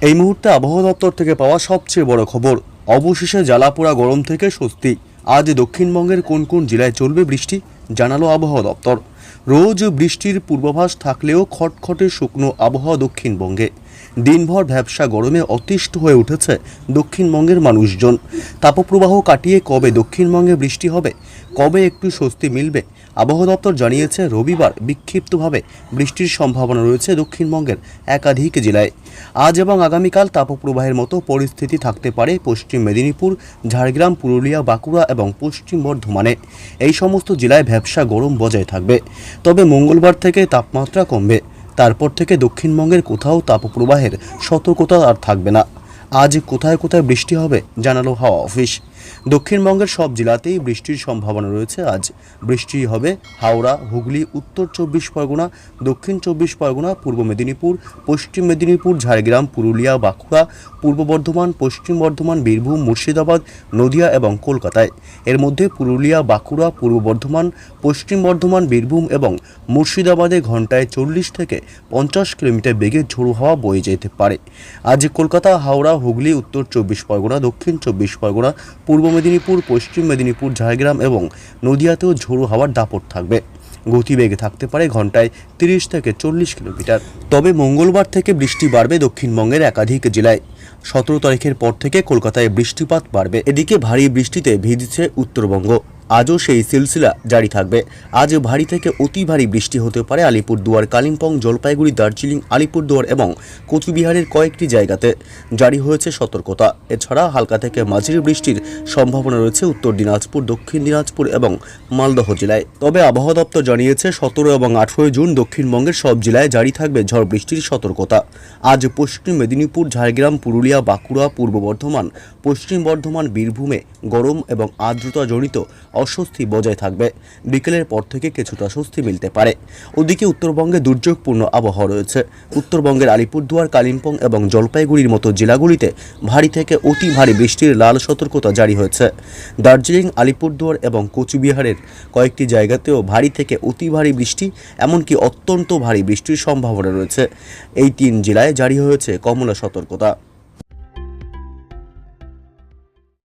এই মুহূর্তে আবহাওয়া দপ্তর থেকে পাওয়া সবচেয়ে বড় খবর, অবশেষে জ্বালাপোড়া গরম থেকে স্বস্তি। আজ দক্ষিণবঙ্গের কোন কোন জেলায় চলবে বৃষ্টি, জানালো আবহাওয়া দপ্তর। রোজ বৃষ্টির পূর্বাভাস থাকলেও খটখটে শুকনো আবহাওয়া দক্ষিণবঙ্গে। দিনভর ভ্যাবসা গরমে অতিষ্ঠ হয়ে উঠেছে দক্ষিণবঙ্গের মানুষজন। তাপপ্রবাহ কাটিয়ে কবে দক্ষিণবঙ্গে বৃষ্টি হবে, কবে একটু স্বস্তি মিলবে, আবহাওয়া দপ্তর জানিয়েছে রবিবার বিক্ষিপ্তভাবে বৃষ্টির সম্ভাবনা রয়েছে দক্ষিণবঙ্গের একাধিক জেলায়। আজ এবং আগামীকাল তাপপ্রবাহের মতো পরিস্থিতি থাকতে পারে পশ্চিম মেদিনীপুর, ঝাড়গ্রাম, পুরুলিয়া, বাঁকুড়া এবং পশ্চিম বর্ধমানে। এই সমস্ত জেলায় ভ্যাবসা গরম বজায় থাকবে। তবে মঙ্গলবার থেকে তাপমাত্রা কমবে। তারপর থেকে দক্ষিণবঙ্গের কোথাও তাপপ্রবাহের সতর্কতা আর থাকবে না। আজ কোথায় কোথায় বৃষ্টি হবে জানালো হাওয়া অফিস। দক্ষিণবঙ্গের সব জেলাতেই বৃষ্টির সম্ভাবনা রয়েছে। আজ বৃষ্টি হবে হাওড়া, হুগলি, উত্তর চব্বিশ পরগনা, দক্ষিণ চব্বিশ পরগনা, পূর্ব মেদিনীপুর, পশ্চিম মেদিনীপুর, ঝাড়গ্রাম, পুরুলিয়া, বাঁকুড়া, পূর্ব বর্ধমান, পশ্চিম বর্ধমান, বীরভূম, মুর্শিদাবাদ, নদিয়া এবং কলকাতায়। এর মধ্যে পুরুলিয়া, বাঁকুড়া, পূর্ব বর্ধমান, পশ্চিম বর্ধমান, বীরভূম এবং মুর্শিদাবাদে ঘন্টায় চল্লিশ থেকে পঞ্চাশ কিলোমিটার বেগে ঝোড়ো হাওয়া বয়ে যেতে পারে। আজ কলকাতা, হাওড়া, হুগলি, উত্তর চব্বিশ পরগনা, দক্ষিণ চব্বিশ পরগনা পূর্ব মেদিনীপুর, পশ্চিম মেদিনীপুর, ঝাড়গ্রাম এবং নদিয়াতেও ঝোড়ো হাওয়ার দাপট থাকবে। গতিবেগে থাকতে পারে ঘন্টায় তিরিশ থেকে চল্লিশ কিলোমিটার। তবে মঙ্গলবার থেকে বৃষ্টি বাড়বে দক্ষিণবঙ্গের একাধিক জেলায়। সতেরো তারিখের পর থেকে কলকাতায় বৃষ্টিপাত বাড়বে। এদিকে ভারী বৃষ্টিতে ভিজছে উত্তরবঙ্গ। আজও সেই সিলসিলা জারি থাকবে। আজ ভারী থেকে অতি ভারী বৃষ্টি হতে পারে আলিপুরদুয়ার, কালিম্পং, জলপাইগুড়ি, দার্জিলিং, আলিপুরদুয়ার এবং কোচবিহারের কয়েকটি জায়গাতে। জারি হয়েছে সতর্কতা। এছাড়া হালকা থেকে মাঝারি বৃষ্টির সম্ভাবনা রয়েছে উত্তর দিনাজপুর, দক্ষিণ দিনাজপুর এবং মালদহ জেলায়। তবে আবহাওয়া দপ্তর জানিয়েছে, সতেরো এবং আঠেরোই জুন দক্ষিণবঙ্গের সব জেলায় জারি থাকবে ঝড় বৃষ্টির সতর্কতা। আজ পশ্চিম মেদিনীপুর, ঝাড়গ্রাম, পুরুলিয়া, বাঁকুড়া, পূর্ব বর্ধমান, পশ্চিম বর্ধমান, বীরভূমে গরম এবং আর্দ্রতা জড়িত অস্বস্তি বজায় থাকবে। বিকেলের পর থেকে কিছুটা স্বস্তি মিলতে পারে। ওদিকে উত্তরবঙ্গে দুর্যোগপূর্ণ আবহাওয়া রয়েছে। উত্তরবঙ্গের আলিপুরদুয়ার, কালিম্পং এবং জলপাইগুড়ির মতো জেলাগুলিতে ভারী থেকে অতি ভারী বৃষ্টির লাল সতর্কতা জারি হয়েছে। দার্জিলিং, আলিপুরদুয়ার এবং কোচবিহারের কয়েকটি জায়গাতেও ভারী থেকে অতি ভারী বৃষ্টি, এমনকি অত্যন্ত ভারী বৃষ্টির সম্ভাবনা রয়েছে। এই তিন জেলায় জারি হয়েছে কমলা সতর্কতা।